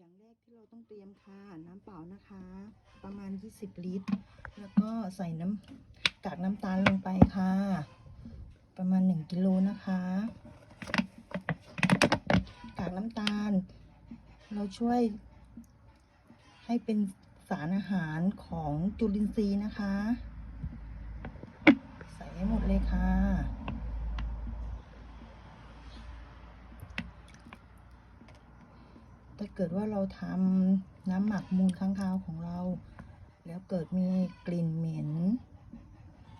อย่างแรกที่เราต้องเตรียมค่ะน้ำเปล่านะคะ ประมาณ 20 ลิตร แล้วก็ใส่น้ำกากน้ำตาลลงไปค่ะ ประมาณ 1 กิโลนะคะ กากน้ำตาล เราช่วยให้เป็นสารอาหารของจุลินทรีย์นะคะ ใส่ให้หมดเลยค่ะ ถ้าเกิดว่าเราทำน้ำหมักมูลค้างคาวของเรา แล้วเกิดมีกลิ่นเหม็น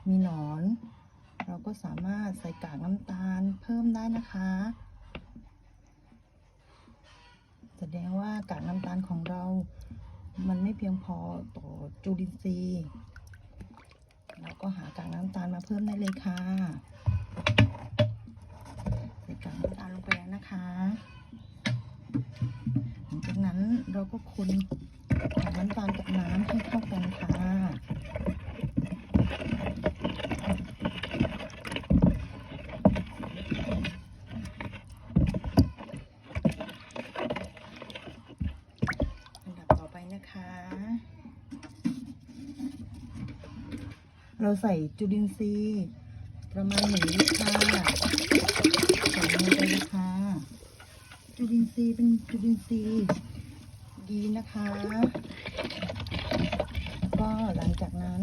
มีหนอน เราก็สามารถใส่กากน้ำตาลเพิ่มได้นะคะ แสดงว่ากากน้ำตาลของเรา มันไม่เพียงพอต่อจุลินทรีย์เราก็หากากน้ำตาลมาเพิ่มได้เลยค่ะ ใส่กากน้ำตาลลงไปแล้วนะคะ เราก็คนน้ำตาลกับน้ำให้เข้ากันค่ะอันดับต่อไปนะคะเราใส่จุลินทรีย์ประมาณหนึ่งลิตรค่ะใส่ลงไปเลยค่ะจุลินทรีย์เป็นจุลินทรีย์ดี นะคะ ก็หลังจากนั้น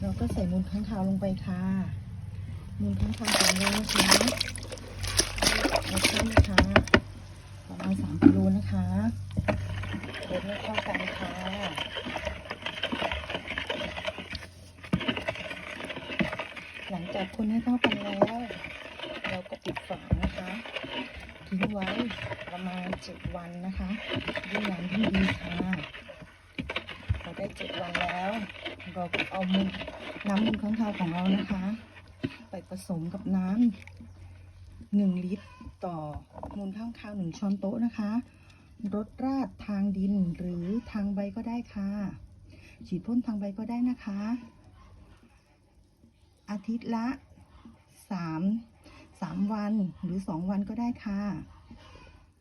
เราก็ใส่มูลค้างคาวลงไปค่ะ มูลค้างคาวของเรานะคะเราเพิ่มนะคะประมาณสามกิโลนะคะเดี๋ยวให้เข้ากันค่ะหลังจากคนให้เข้ากันแล้ว เราก็ปิดฝานะคะ ทิ้งไว้ประมาณ เจ็ดวันนะคะด้วยน้ำที่ดีค่ะพอได้เจ็ดวันแล้ว เราก็เอามูลน้ำมูลค้างคาวของเรานะคะ ไปผสมกับน้ำหนึ่งลิตรต่อมูลข้างคาวหนึ่งช้อนโต๊ะนะคะรดราดทางดินหรือทางใบก็ได้ค่ะ ฉีดพ่นทางใบก็ได้นะคะ อาทิตย์ละสามสามวันหรือสองวันก็ได้ค่ะ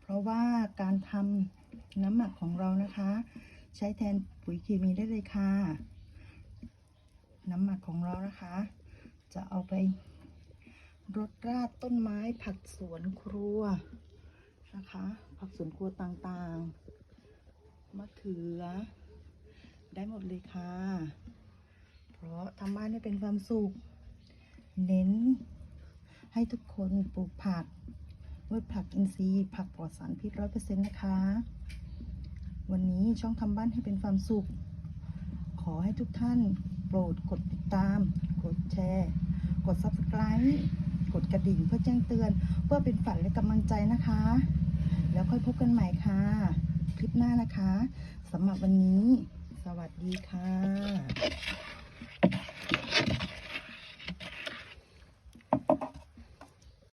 ราะว่าการทำน้ำหมักของเรานะคะ ใช้แทนปุ๋ยเคมีได้เลยค่ะ น้ำหมักของเรานะคะ จะเอาไปรดราดต้นไม้ผักสวนครัวนะคะ ผักสวนครัวต่างๆ มะเขือ ได้หมดเลยค่ะ เพราะทำบ้านให้เป็นความสุข เน้นให้ทุกคนปลูกผัก ด้วยผักอินทรีย์ ผักปลอดสารพิษร้อยเปอร์เซ็นต์นะคะ วันนี้ช่องทำบ้านให้เป็นความสุข ขอให้ทุกท่านโปรดกดติดตาม กดแชร์ กด subscribe กดกระดิ่งเพื่อแจ้งเตือน เพื่อเป็นฝันและกำลังใจนะคะ แล้วค่อยพบกันใหม่ค่ะ คลิปหน้านะคะสำหรับวันนี้ สวัสดีค่ะ